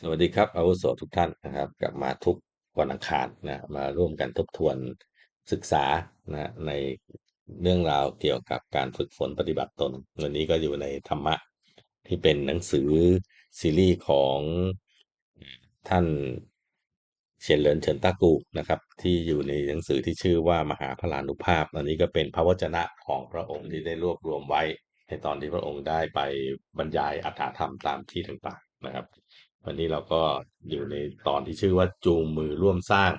สวัสดีครับอาวุโสทุกท่านนะครับ กลับมาทุกวันอังคารนะมาร่วมกันทบทวนศึกษานะในเรื่องราวเกี่ยวกับการฝึกฝนปฏิบัติตน วันนี้ก็อยู่ในธรรมะที่เป็นหนังสือซีรีส์ของท่านเฉียนเหรินเฉินตากูนะครับ ที่อยู่ในหนังสือที่ชื่อว่ามหาพลานุภาพ อันนี้ก็เป็นพระวจนะของพระองค์ที่ได้รวบรวมไว้ ในตอนที่พระองค์ได้ไปบรรยายอัตถธรรมตามที่ต่างๆนะครับ วันนี้เราก็อยู่ในตอนที่ชื่อว่าจูงมือร่วมสร้าง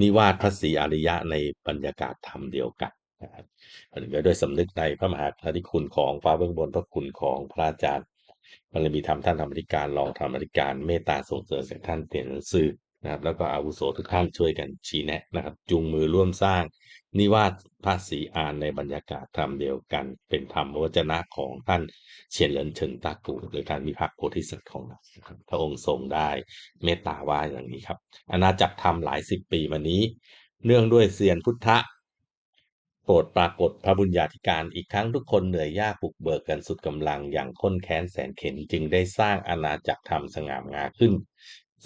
นิวาสพระศรีอริยะในบรรยากาศธรรมเดียวกันนะครับอันนี้ก็ด้วยสำนึกในพระมหากรุณาธิคุณของฟ้าเบื้องบนพระคุณของพระอาจารย์บารมีธรรมท่านธรรมธิการรองธรรมธิการเมตตาส่งเสริมสียท่านเตียนหนังสือ นะครับแล้วก็อาวุโสทุกท่านช่วยกันชี้แนะนะครับจูงมือร่วมสร้าง นิวาสพระศรีอานในบรรยากาศธรรมเดียวกัน เป็นธรรมวจนะของท่านเฉียนเหรินเฉิงตากูหรือท่านมีพักโพธิสัตว์ของเราครับพระองค์ทรงได้เมตตาว่าอย่างนี้ครับอาณาจักรธรรมหลายสิบปีมานี้ เนื่องด้วยเซียนพุทธะโปรดปรากฏพระบุญญาธิการอีกครั้งทุกคนเหนื่อยยากปลุกเบิกกันสุดกำลังอย่างข้นแค้นแสนเข็นจึงได้สร้างอาณาจักรธรรมสง่างามขึ้น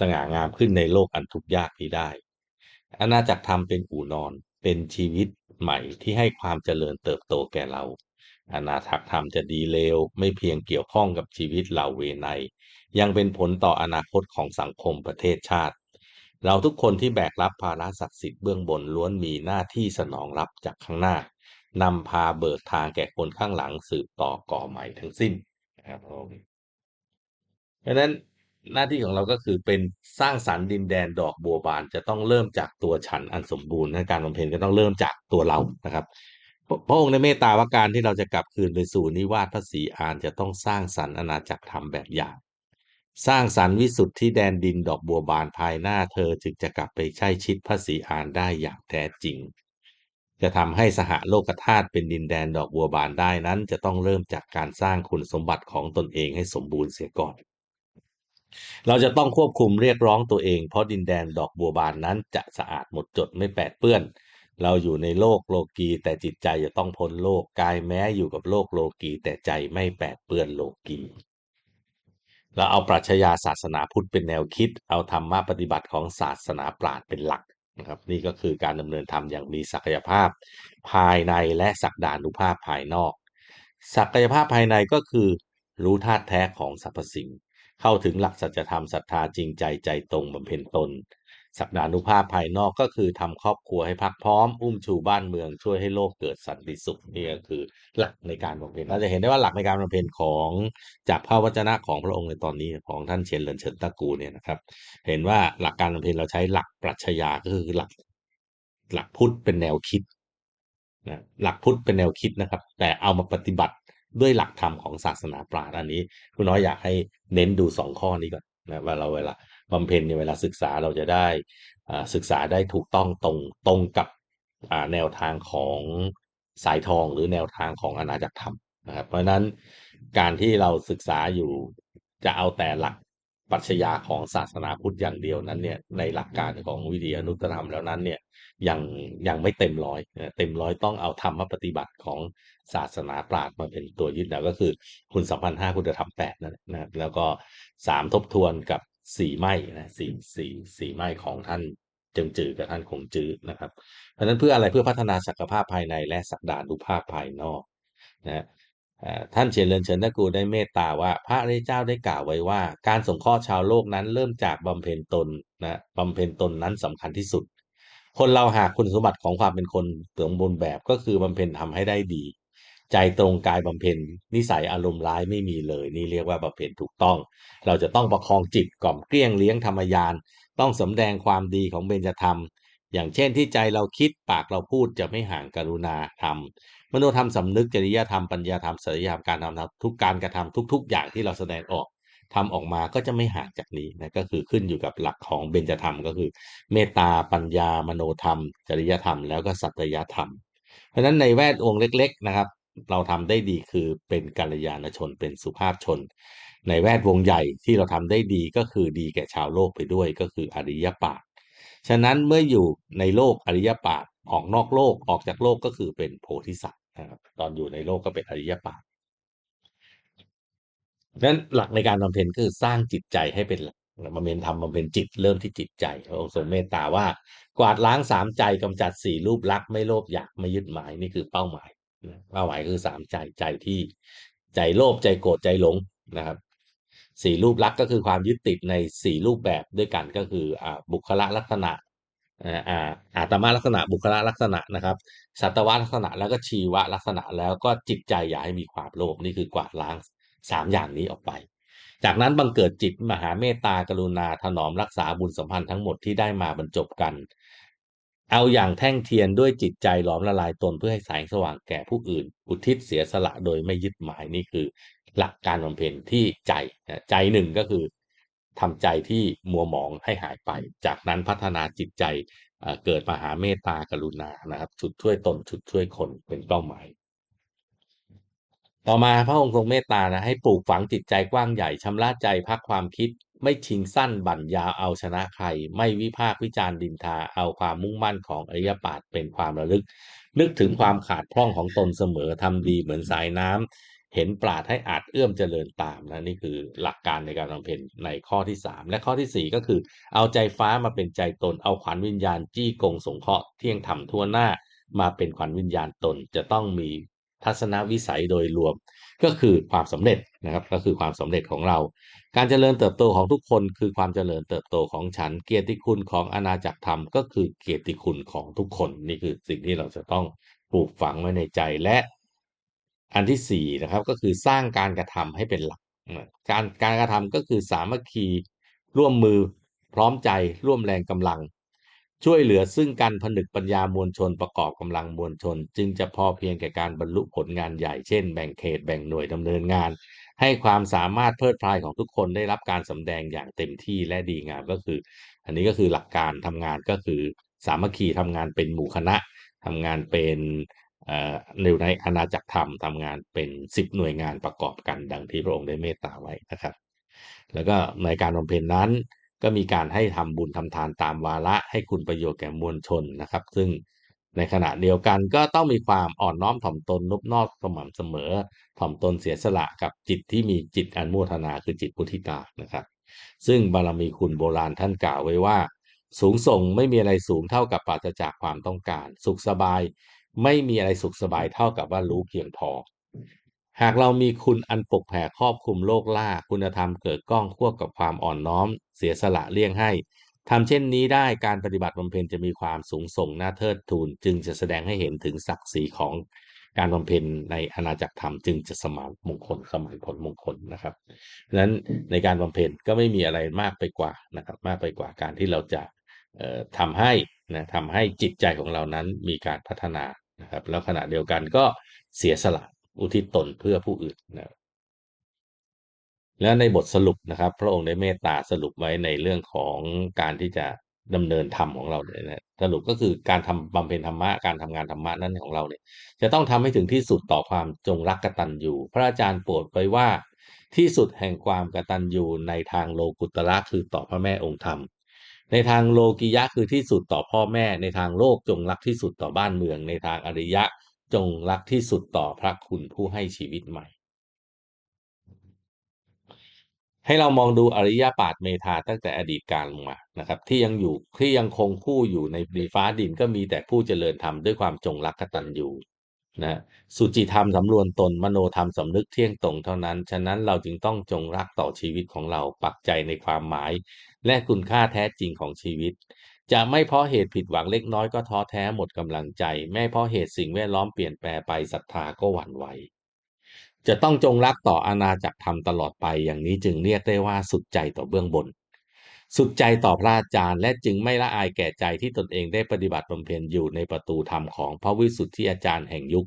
สง่างามขึ้นในโลกอันทุกข์ยากนี้ได้อาณาจักรธรรมเป็นอู่นอน เป็นชีวิตใหม่ที่ให้ความเจริญเติบโตแก่เราอาณาจักรธรรมจะดีเลวไม่เพียงเกี่ยวข้องกับชีวิตเหล่าเวไนยังเป็นผลต่ออนาคตของสังคมประเทศชาติ เราทุกคนที่แบกรับภาระศักดิ์สิทธิ์เบื้องบนล้วนมีหน้าที่สนองรับจากข้างหน้านำพาเบิกทางแก่คนข้างหลังสืบต่อก่อใหม่ทั้งสิ้นนะครับผมเพราะฉะนั้น หน้าที่ของเราก็คือเป็นสร้างสรรค์ดินแดนดอกบัวบานจะต้องเริ่มจากตัวฉันอันสมบูรณ์การบำเพ็ญก็ต้องเริ่มจากตัวเรานะครับพระองค์ในเมตตาว่าการที่เราจะกลับคืนไปสู่นิวาสพระศรีอานจะต้องสร้างสรรค์อาณาจักรธรรมแบบอย่าง สร้างสรรค์วิสุทธิแดนดินดอกบัวบานภายหน้าเธอจึงจะกลับไปใช้ชิดพระศรีอานได้อย่างแท้จริง จะทำให้สหโลกธาตุเป็นดินแดนดอกบัวบานได้นั้น จะต้องเริ่มจากการสร้างคุณสมบัติของตนเองให้สมบูรณ์เสียก่อน เราจะต้องควบคุมเรียกร้องตัวเอง เพราะดินแดนดอกบัวบานนั้นจะสะอาดหมดจดไม่แปดเปื้อน เราอยู่ในโลกโลกีแต่จิตใจจะต้องพ้นโลกกายแม้อยู่กับโลกโลกีแต่ใจไม่แปดเปื้อนโลกีเราเอาปรัชญาศาสนาพุทธเป็นแนวคิด เอาธรรมะปฏิบัติของศาสนาปราชญ์เป็นหลักนะครับนี่ก็คือการดำเนินธรรมอย่างมีศักยภาพ ภายในและศักดานุภาพภายนอก ศักยภาพภายในก็คือ รู้ธาตุแท้ของสรรพสิ่ง เข้าถึงหลักสัจธรรมศรัทธาจริงใจใจตรงบำเพ็ญตนศักดานุภาพภายนอกก็คือทำครอบครัวให้พักพร้อม อุ้มชูบ้านเมืองช่วยให้โลกเกิดสันติสุขนี่ก็คือหลักในการบำเพ็ญเราจะเห็นได้ว่าหลักในการบำเพ็ญของจากพระวจนะของพระองค์ในตอนนี้ของท่านเชนเลินเฉินตะกูเนี่ยนะครับ เห็นว่าหลักการบำเพ็ญเราใช้หลักปรัชญาก็คือหลัก หลักพุทธเป็นแนวคิดนะหลักพุทธเป็นแนวคิดนะครับ แต่เอามาปฏิบัติ ด้วยหลักธรรมของศาสนาปราชญ์อันนี้ คุณน้อยอยากให้เน้นดูสองข้อนี้ก่อนนะว่าเราเวลาบำเพ็ญเนี่ยเวลาศึกษาเราจะได้ศึกษาได้ถูกต้องตรงตรงกับแนวทางของสายทองหรือแนวทางของอาณาจักรธรรมนะครับเพราะฉะนั้นการที่เราศึกษาอยู่จะเอาแต่หลักปรัชญาของศาสนาพุทธอย่างเดียวนั้นเนี่ยในหลักการของวิธีอนุตตรธรรมแล้วนั้นเนี่ย ยังยังไม่เต็มร้อยเต็มร้อยต้องเอาธรรมปฏิบัติของศาสนาปราชญ์มาเป็นตัวยึดแล้วก็คือคุณสัมพันธ์ห้าคุณธรรมแปดนั่นแหละนะแล้วก็สามทบทวนกับสี่ไม้นะสี่สี่สี่ไม้ของท่านจึงจือกับท่านคงจือนะครับ เพราะฉะนั้นเพื่ออะไรเพื่อพัฒนาศักยภาพภายในและสักดานุภาพภายนอกนะท่านเฉียนเลินเฉินตะกูได้เมตตาว่าพระริเจ้าได้กล่าวไว้ว่า การสงเคราะห์ชาวโลกนั้นเริ่มจากบำเพ็ญตนนะบำเพ็ญตนนั้นสำคัญที่สุด คนเราหากคุณสมบัติของความเป็นคนสมบูรณ์แบบก็คือบำเพ็ญทำให้ได้ดี ใจตรงกายบำเพ็ญนิสัยอารมณ์ร้ายไม่มีเลย นี่เรียกว่าบำเพ็ญถูกต้อง เราจะต้องประคองจิตกล่อมเกลี้ยงเลี้ยงธรรมยาน ต้องสำแดงความดีของเบญจธรรม อย่างเช่นที่ใจเราคิดปากเราพูดจะไม่ห่างกรุณาธรรมมโนธรรมสำนึกจริยธรรมปัญญาธรรมศีลธรรมการทำทุกการกระทำทุก ๆ อย่างที่เราแสดงออก ทำออกมาก็จะไม่ห่างจากนี้นะก็คือขึ้นอยู่กับหลักของเบญจธรรมก็คือ เมตตาปัญญามโนธรรม จริยธรรม แล้วก็สัตยธรรม เพราะฉะนั้นในแวดวงเล็ก ๆนะครับ เราทำได้ดีคือเป็นกัลยาณชนเป็นสุภาพชน ในแวดวงใหญ่ที่เราทำได้ดีก็คือดีแก่ชาวโลกไปด้วยก็คืออริยปาฏฉะนั้นเมื่ออยู่ในโลกอริยปาฏออกนอกโลกออกจากโลกก็คือเป็นโพธิสัตว์นะครับตอนอยู่ในโลกก็เป็นอริยปาฏ นั้นหลักในการบำเพ็ญก็คือสร้างจิตใจให้เป็นบำเพ็ญธรรมบำเพ็ญจิตเริ่มที่จิตใจพระองค์ทรงเมตตาว่า กวาดล้างสามใจกำจัดสี่รูปลักษณ์ไม่โลภอยากไม่ยึดหมายนี่คือเป้าหมายเป้าหมายคือสามใจใจที่ใจโลภใจโกรธใจหลงนะครับสี่รูปลักษณ์ก็คือความยึดติดในสี่รูปแบบด้วยกันก็คืออ่าบุคละลักษณะอาอาตมาลักษณะบุคละลักษณะนะครับ สัตวลักษณะแล้วก็ชีวลักษณะแล้วก็จิตใจอย่าให้มีความโลภนี่คือกวาดล้าง สามอย่างนี้ออกไป จากนั้นบังเกิดจิตมหาเมตตากรุณาถนอมรักษาบุญสัมพันธ์ทั้งหมดที่ได้มาบรรจบกัน เอาอย่างแท่งเทียนด้วยจิตใจหลอมละลายตนเพื่อให้แสงสว่างแก่ผู้อื่น อุทิศเสียสละโดยไม่ยึดหมายนี่คือ หลักการบำเพ็ญที่ใจใจหนึ่งก็คือทำใจที่มัวหมองให้หายไป จากนั้นพัฒนาจิตใจเกิดมหาเมตตากรุณานะครับชุดช่วยตนชุดช่วยคนเป็นเป้าหมาย ต่อมาพระองค์ทรงเมตตานะให้ปลูกฝังจิตใจกว้างใหญ่ชำระใจพักความคิด ไม่ชิงสั้นบั่นยาวเอาชนะใคร ไม่วิพากวิจารณ์ดินทาเอาความมุ่งมั่นของอริยปาฏเป็นความระลึก นึกถึงความขาดพร่องของตนเสมอทำดีเหมือนสายน้ำเห็นปราดให้อาจเอื้อมเจริญตามนะนี่คือหลักการในการบำเพ็ญในข้อที่ 3 และข้อที่ 4 ก็คือ เอาใจฟ้ามาเป็นใจตนเอาขวัญวิญญาณ จี้กงสงเคราะห์เที่ยงธรรมทั่วหน้ามาเป็นขวัญวิญญาณตนจะต้องมี ทัศนวิสัยโดยรวม ก็คือความสำเร็จนะครับ ก็คือความสำเร็จของเรา การเจริญเติบโตของทุกคน คือความเจริญเติบโตของฉัน เกียรติคุณของอาณาจักรธรรม ก็คือเกียรติคุณของทุกคน นี่คือสิ่งที่เราจะต้องปลูกฝังไว้ในใจและ อันที่สี่นะครับ ก็คือสร้างการกระทำให้เป็นหลัก การการกระทำก็คือสามัคคีร่วมมือพร้อมใจร่วมแรงกำลัง ช่วยเหลือซึ่งการผนึกปัญญามวลชนประกอบกำลังมวลชน จึงจะพอเพียงแก่การบรรลุผลงานใหญ่เช่นแบ่งเขตแบ่งหน่วยดำเนินงาน ให้ความสามารถเพิดพลายของทุกคนได้รับการสำแดงอย่างเต็มที่และดีงามก็คือ อันนี้ก็คือหลักการทำงานก็คือ สามัคคีทำงานเป็นหมู่คณะทำงานเป็นในในอาณาจักรธรรมทำงานเป็นสิบหน่วยงานประกอบกันดังที่พระองค์ได้เมตตาไว้นะครับ แล้วก็ในการบำเพ็ญนั้น ก็มีการให้ทำบุญทำทานตามวาระให้คุณประโยชน์แก่มวลชนนะครับ ซึ่งในขณะเดียวกันก็ต้องมีความอ่อนน้อมถ่อมตนนบนอกสม่ำเสมอ ถ่อมตนเสียสละกับจิตที่มีจิตอันโมทนาคือจิตพุทธิตานะครับ ซึ่งบารมีคุณโบราณท่านกล่าวไว้ว่า สูงส่งไม่มีอะไรสูงเท่ากับปราศจากความต้องการ สุขสบาย ไม่มีอะไรสุขสบายเท่ากับว่ารู้เพียงพอ หากเรามีคุณอันปกแผ่ครอบคลุมโลกล่าคุณธรรมเกิดก้องควบกับความอ่อนน้อม เสียสละเลี่ยงให้ทำเช่นนี้ได้การปฏิบัติบำเพ็ญจะมีความสูงส่งน่าเทิดทูน จึงจะแสดงให้เห็นถึงศักดิ์ศรีของการบำเพ็ญในอาณาจักรธรรมจึงจะสมานมงคลสมานผลมงคลนะครับดังนั้นในการบำเพ็ญก็ไม่มีอะไรมากไปกว่านะครับมากไปกว่าการที่เราจะทำให้นะทำให้จิตใจของเรานั้นมีการพัฒนานะครับแล้วขณะเดียวกันก็เสียสละ อุทิศตนเพื่อผู้อื่นนะและในบทสรุปนะครับ พระองค์ได้เมตตาสรุปไว้ในเรื่องของการที่จะดำเนินธรรมของเราเลยนะสรุปก็คือการทำบำเพ็ญธรรมะการทำงานธรรมะนั้นของเราเนี่ย จะต้องทำให้ถึงที่สุดต่อความจงรักกตัญญูพระอาจารย์โปรดไว้ว่าที่สุดแห่งความกตัญญูในทางโลกุตระคือต่อพระแม่องค์ธรรม ในทางโลกิยะคือที่สุดต่อพ่อแม่ ในทางโลกจงรักที่สุดต่อบ้านเมือง ในทางอริยะ จงรักที่สุดต่อพระคุณผู้ให้ชีวิตใหม่ ให้เรามองดูอริยปาฏเมธาตั้งแต่อดีตการลงมานะครับ ที่ยังอยู่ที่ยังคงคู่อยู่ในดีฟ้าดินก็มีแต่ผู้เจริญธรรมด้วยความจงรักกตัญญูนะสุจิธรรมสำรวนตนมโนธรรมสำนึกเที่ยงตรงเท่านั้น ฉะนั้นเราจึงต้องจงรักต่อชีวิตของเราปักใจในความหมาย และคุณค่าแท้จริงของชีวิต จะไม่เพราะเหตุผิดหวังเล็กน้อยก็ท้อแท้หมดกำลังใจ ไม่เพราะเหตุสิ่งแวดล้อมเปลี่ยนแปลไปศรัทธาก็หวั่นไหวจะต้องจงรักต่ออาณาจักรธรรมตลอดไปอย่างนี้จึงเรียกได้ว่าสุดใจต่อเบื้องบน สุดใจต่อพระอาจารย์และจึงไม่ละอายแก่ใจที่ตนเองได้ปฏิบัติบำเพ็ญอยู่ในประตูธรรมของพระวิสุทธิอาจารย์แห่งยุค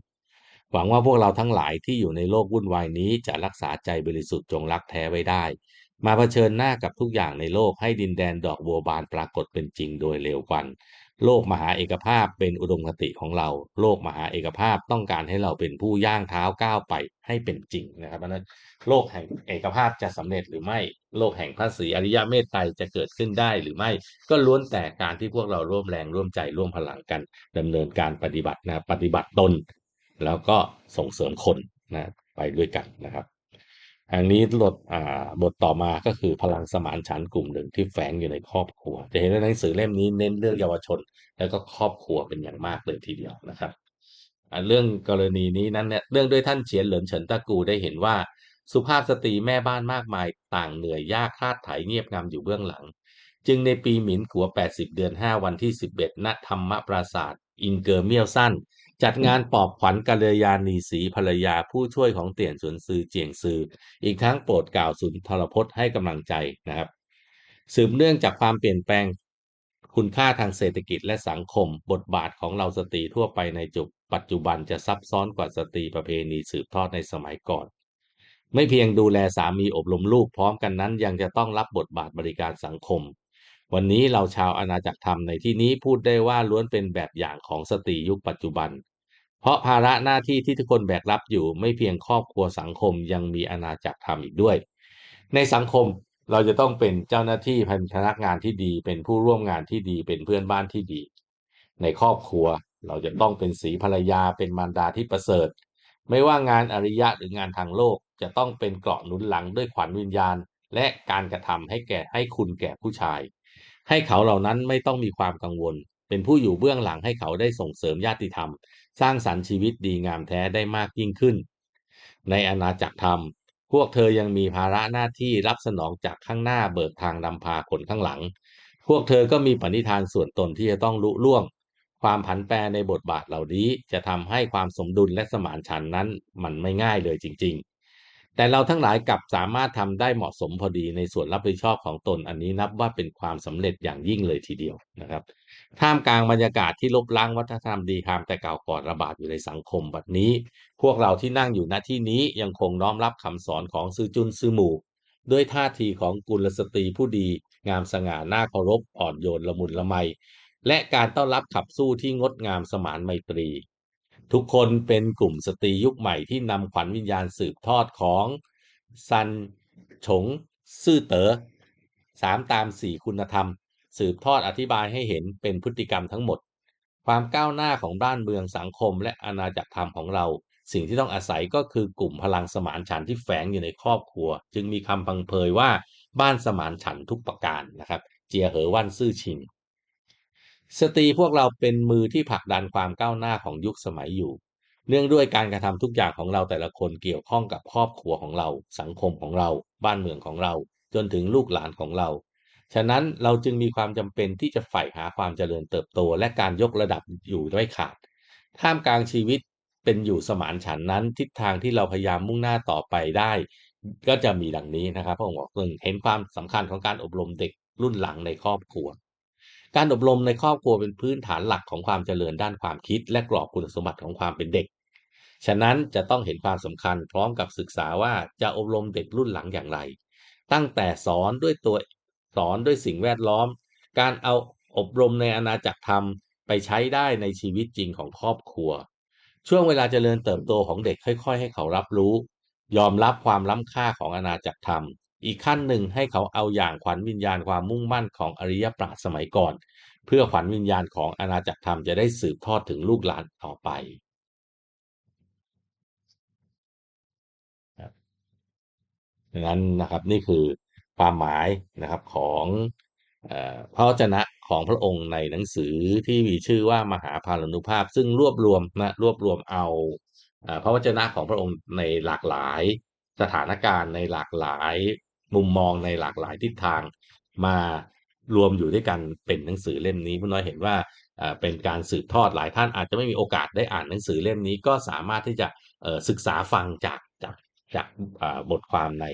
หวังว่าพวกเราทั้งหลายที่อยู่ในโลกวุ่นวายนี้จะรักษาใจบริสุทธิ์จงรักแท้ไว้ได้ มาเผชิญหน้ากับทุกอย่างในโลกให้ดินแดนดอกบัวบานปรากฏเป็นจริงโดยเร็ววัน โลกมหาเอกภาพเป็นอุดมคติของเรา โลกมหาเอกภาพต้องการให้เราเป็นผู้ย่างเท้าก้าวไปให้เป็นจริงนะครับเพราะนั้นโลกแห่งเอกภาพจะสำเร็จหรือไม่ โลกแห่งพระศรีอริยเมตไตรจะเกิดขึ้นได้หรือไม่ ก็ล้วนแต่การที่พวกเราร่วมแรงร่วมใจร่วมพลังกันดำเนินการปฏิบัตินะปฏิบัติตน แล้วก็ส่งเสริมคนนะไปด้วยกันนะครับ อันนี้บทอ่าบทต่อมาก็คือพลังสมานฉันท์กลุ่มหนึ่งที่แฝงอยู่ในครอบครัว จะเห็นว่าหนังสือเล่มนี้เน้นเรื่องเยาวชน แล้วก็ครอบครัวเป็นอย่างมากเลยทีเดียวนะครับเรื่องกรณีนี้นั้นเนี่ยเรื่องด้วยท่านเฉียนเหลินเฉินตะกูได้เห็นว่า สุภาพสตรีแม่บ้านมากมาย ต่างเหนื่อยยากคลาดไถเงียบงำอยู่เบื้องหลัง จึงในปีหมินขัว 80 เดือน 5 วันที่ 11ณธรรมปราศาสตร์อินเกอร์เมียวสั้น จัดงานปอบขวัญกัลยาณีสีภรรยาผู้ช่วยของเตี่ยนสวนซือเจียงซือ อีกทั้งโปรดกล่าวสุนทรพจน์ให้กำลังใจนะครับ สืบเนื่องจากความเปลี่ยนแปลงคุณค่าทางเศรษฐกิจและสังคม บทบาทของเราสตรีทั่วไปในจุปัจจุบันจะซับซ้อนกว่าสตรีประเพณีสืบทอดในสมัยก่อน ไม่เพียงดูแลสามีอบรมลูกพร้อมกันนั้นยังจะต้องรับบทบาทบริการสังคม วันนี้เราชาวอาณาจักรธรรมในที่นี้พูดได้ว่าล้วนเป็นแบบอย่างของสตรียุคปัจจุบัน เพราะภาระหน้าที่ที่ทุกคนแบกรับอยู่ไม่เพียงครอบครัวสังคมยังมีอาณาจักรธรรมอีกด้วย ในสังคมเราจะต้องเป็นเจ้าหน้าที่พนักงานที่ดี เป็นผู้ร่วมงานที่ดี เป็นเพื่อนบ้านที่ดี ในครอบครัวเราจะต้องเป็นสีภรรยาเป็นมารดาที่ประเสริฐ ไม่ว่างานอริยะหรืองานทางโลกจะต้องเป็นเกราะหนุนหลังด้วยขวัญวิญญาณ และการกระทำให้แก่ให้คุณแก่ผู้ชาย ให้เขาเหล่านั้นไม่ต้องมีความกังวล เป็นผู้อยู่เบื้องหลังให้เขาได้ส่งเสริมญาติธรรม สร้างสรรค์ชีวิตดีงามแท้ได้มากยิ่งขึ้น ในอาณาจักรธรรม พวกเธอยังมีภาระหน้าที่รับสนองจากข้างหน้าเบิกทางนำพาคนข้างหลัง พวกเธอก็มีปณิธานส่วนตนที่จะต้องลุล่วง ความผันแปรในบทบาทเหล่านี้จะทำให้ความสมดุลและสมานฉันนั้นมันไม่ง่ายเลยจริง ๆ แต่เราทั้งหลายกลับสามารถทำได้เหมาะสมพอดีในส่วนรับผิดชอบของตนอันนี้นับว่าเป็นความสำเร็จอย่างยิ่งเลยทีเดียวนะครับ ท่ามกลางบรรยากาศที่ลบล้างวัฒนธรรมดีงามแต่เก่าก่อนระบาดอยู่ในสังคมแบบนี้ พวกเราที่นั่งอยู่ณที่นี้ยังคงน้อมรับคำสอนของซือจุนซือหมู่ ด้วยท่าทีของกุลสตรีผู้ดี งามสง่าน่าเคารพอ่อนโยนละมุนละไมและการต้อนรับขับสู้ที่งดงามสมานไมตรี ทุกคนเป็นกลุ่มสตรียุคใหม่ที่นำขวัญวิญญาณสืบทอดของซันฉงซื่อเต๋อสามตามสี่คุณธรรม สืบทอดอธิบายให้เห็นเป็นพฤติกรรมทั้งหมด ความก้าวหน้าของบ้านเมืองสังคมและอาณาจักรธรรมของเรา สิ่งที่ต้องอาศัยก็คือกลุ่มพลังสมานฉันที่แฝงอยู่ในครอบครัว จึงมีคำพังเพยว่าบ้านสมานฉันท์ทุกประการนะครับ เจียเหอวันซื่อชิง สตรีพวกเราเป็นมือที่ผลักดันความก้าวหน้าของยุคสมัยอยู่ เนื่องด้วยการกระทำทุกอย่างของเราแต่ละคนเกี่ยวข้องกับครอบครัวของเรา สังคมของเรา บ้านเมืองของเรา จนถึงลูกหลานของเรา ฉะนั้นเราจึงมีความจำเป็นที่จะใฝ่หาความเจริญเติบโต และการยกระดับอยู่ด้วยขาด ท่ามกลางชีวิตเป็นอยู่สมานฉันนั้น ทิศทางที่เราพยายามมุ่งหน้าต่อไปได้ ก็จะมีดังนี้นะครับพระองค์บอกหนึ่งเห็นความสำคัญของการอบรมเด็กรุ่นหลังในครอบครัว การอบรมในครอบครัวเป็นพื้นฐานหลักของความเจริญด้านความคิด และกรอบคุณสมบัติของความเป็นเด็ก ฉะนั้นจะต้องเห็นความสำคัญพร้อมกับศึกษาว่าจะอบรมเด็กรุ่นหลังอย่างไร ตั้งแต่สอนด้วยตัวสอนด้วยสิ่งแวดล้อม การเอาอบรมในอาณาจักรธรรมไปใช้ได้ในชีวิตจริงของครอบครัว ช่วงเวลาเจริญเติบโตของเด็กค่อย ๆ ให้เขารับรู้ ยอมรับความล้ำค่าของอาณาจักรธรรม อีกขั้นหนึ่งให้เขาเอาอย่างขวัญวิญญาณความมุ่งมั่นของอริยปราชญ์สมัยก่อน เพื่อขวัญวิญญาณของอาณาจักรธรรมจะได้สืบทอดถึงลูกหลานต่อไปดังนั้นนะครับนี่คือความหมายนะครับของพระวจนะของพระองค์ในหนังสือที่มีชื่อว่ามหาพาลนุภาพ ซึ่งรวบรวมนะรวบรวมเอาพระวจนะของพระองค์ในหลากหลายสถานการณ์ในหลากหลาย มุมมองในหลากหลายทิศทางมารวมอยู่ด้วยกันเป็นหนังสือเล่มนี้ผู้น้อยเห็นว่าเป็นการสืบทอดหลายท่านอาจจะไม่มีโอกาสได้อ่านหนังสือเล่มนี้ก็สามารถที่จะศึกษาฟังจากจากจากบทความใน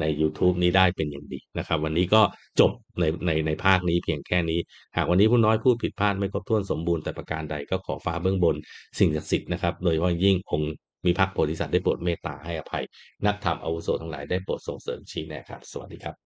ใน YouTube นี้ได้เป็นอย่างดีนะครับ วันนี้ก็จบในในในภาคนี้เพียงแค่นี้ หากวันนี้ผู้น้อยพูดผิดพลาดไม่ครบถ้วนสมบูรณ์แต่ประการใดก็ขอฟ้าเบื้องบนสิ่งศักดิ์สิทธิ์นะครับ โดยเฉพาะยิ่งองค์ มีพระโพธิสัตว์ได้โปรดเมตตาให้อภัย นักธรรมอาวุโสทั้งหลายได้โปรดส่งเสริมชี้แนะครับ สวัสดีครับ